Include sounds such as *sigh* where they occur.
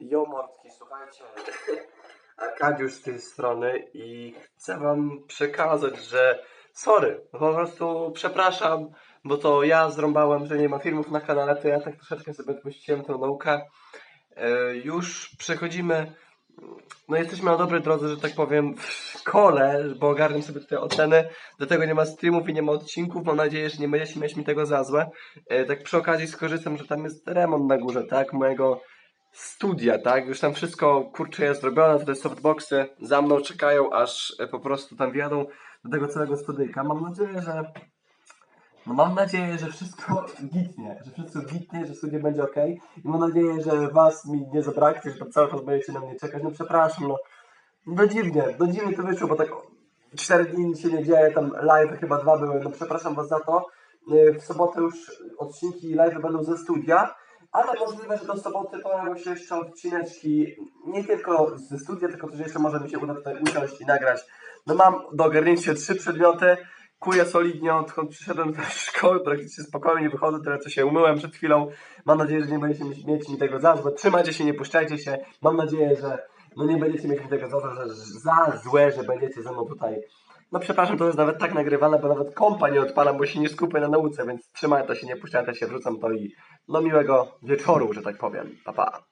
Jo mordki, słuchajcie, *laughs* Arkadiusz z tej strony i chcę wam przekazać, że sorry, po prostu przepraszam, bo to ja zrąbałem, że nie ma filmów na kanale, to ja tak troszeczkę sobie odpuściłem tę naukę. E, Już przechodzimy, no jesteśmy na dobrej drodze, że tak powiem, w szkole, bo ogarniam sobie tutaj oceny, dlatego nie ma streamów i nie ma odcinków, mam nadzieję, że nie będziecie mieć mi tego za złe. E, Tak przy okazji skorzystam, że tam jest remont na górze, tak, mojego studia, tak? Już tam wszystko kurczę jest zrobione, te softboxy za mną czekają, aż e, po prostu tam wjadą do tego całego studyjka. Mam nadzieję, że no mam nadzieję, że wszystko *laughs* gitnie, że wszystko gitnie, że studia będzie ok. I mam nadzieję, że was mi nie zabraknie, że cały czas będziecie na mnie czekać. No przepraszam, no. No dziwnie, no dziwnie to wyszło, bo tak 4 dni się nie dzieje, tam live chyba dwa były, no przepraszam was za to. E, W sobotę już odcinki live będą ze studia, ale możliwe, że do soboty pojawią się jeszcze odcineczki nie tylko ze studia, tylko też jeszcze może mi się uda tutaj usiąść i nagrać. No mam do ogarnięcia trzy przedmioty, kuję solidnie, odkąd przyszedłem do szkoły, praktycznie spokojnie wychodzę, tyle co się umyłem przed chwilą. Mam nadzieję, że nie będziecie mieć- mi tego za złe. Trzymajcie się, nie puszczajcie się. Mam nadzieję, że no nie będziecie mieć mi tego za że, za złe, że będziecie ze mną tutaj. No przepraszam, to jest nawet tak nagrywane, bo nawet kompa nie odpalam, bo się nie skupię na nauce, więc trzymajcie się, nie puszczajcie się, wrzucam to i no miłego wieczoru, że tak powiem. Pa, pa.